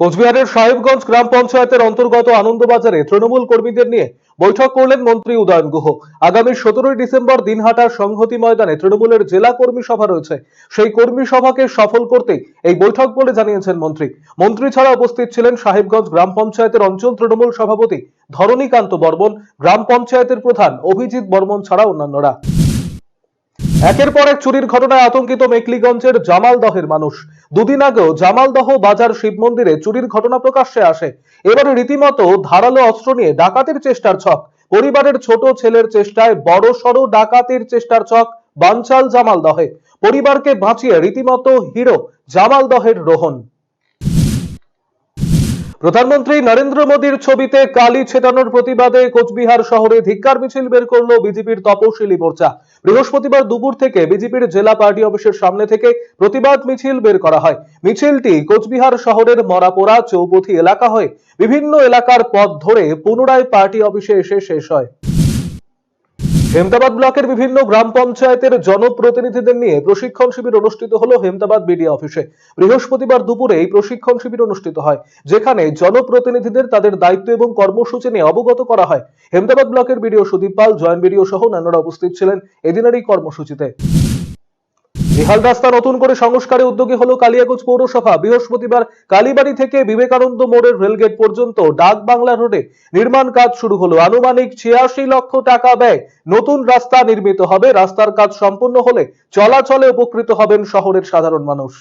কোচবিহারের সাহেবগঞ্জ গ্রাম পঞ্চায়েতের অন্তর্গত আনন্দবাজারে তৃণমূল কর্মীদের নিয়ে বৈঠক করলেন মন্ত্রী উদয়ন গুহ। আগামী সতেরোই ডিসেম্বর দিনহাটার সংহতি ময়দানে তৃণমূলের জেলা কর্মী সভা রয়েছে। সেই কর্মী সভাকে সফল করতে এই বৈঠক বলে জানিয়েছেন মন্ত্রী। মন্ত্রী ছাড়া উপস্থিত ছিলেন সাহেবগঞ্জ গ্রাম পঞ্চায়েতের অঞ্চল তৃণমূল সভাপতি ধরণীকান্ত বর্মন, গ্রাম পঞ্চায়েতের প্রধান অভিজিৎ বর্মন ছাড়া অন্যান্যরা। একের পর এক চুরির ঘটনায় আতঙ্কিত মেকলিগঞ্জের জামালদহের মানুষ। দুদিন আগেও জামালদহ বাজার শিব মন্দিরে চুরির ঘটনা প্রকাশ্যে আসে। এবারে রীতিমতো ধারালো অস্ত্র নিয়ে ডাকাতের চেষ্টার ছক। পরিবারের ছোট ছেলের চেষ্টায় বড় সড় ডাকাতের চেষ্টার ছক বাঞ্চাল জামালদহে পরিবারকে বাঁচিয়ে রীতিমতো হিরো জামালদহের রোহন প্রধানমন্ত্রী নরেন্দ্র মোদীর ছবিতে কালি ছেটানোর প্রতিবাদে কোচবিহার শহরে ধিক্কার মিছিল বের করল বিজেপির তপশিলি মোর্চা। বৃহস্পতিবার দুপুর থেকে বিজেপির জেলা পার্টি অফিসের সামনে থেকে প্রতিবাদ মিছিল বের করা হয়। মিছিলটি কোচবিহার শহরের মরাপোড়া চৌপথি এলাকা হয়ে বিভিন্ন এলাকার পথ ধরে পুনরায় পার্টি অফিসে এসে শেষ হয়। হেমতাবাদ ব্লকের বিভিন্ন গ্রাম পঞ্চায়েতের জনপ্রতিনিধিদের নিয়ে প্রশিক্ষণ শিবির অনুষ্ঠিত হলো হেমদাবাদ বিডি অফিসে। বৃহস্পতিবার দুপুরে এই প্রশিক্ষণ শিবির অনুষ্ঠিত হয়, যেখানে জনপ্রতিনিধিদের তাদের দায়িত্ব এবং কর্মসূচি নিয়ে অবগত করা হয়। হেমদাবাদ ব্লকের BDO Sudip Pal joint BDO সহ অন্যান্যরা উপস্থিত ছিলেন এদিনের এই কর্মসূচিতে। নিহাল রাস্তা নতুন করে সংস্কারে উদ্যোগী হলো কালিয়াগঞ্জ পৌরসভা। বৃহস্পতিবার কালীবাড়ি থেকে বিবেকানন্দ মোড়ের রেলগেট পর্যন্ত ডাক বাংলা রোডে নির্মাণ কাজ শুরু হলো। আনুমানিক ছিয়াশি লক্ষ টাকা ব্যয়। নতুন রাস্তা নির্মিত হবে। রাস্তার কাজ সম্পূর্ণ হলে চলাচলে উপকৃত হবেন শহরের সাধারণ মানুষ।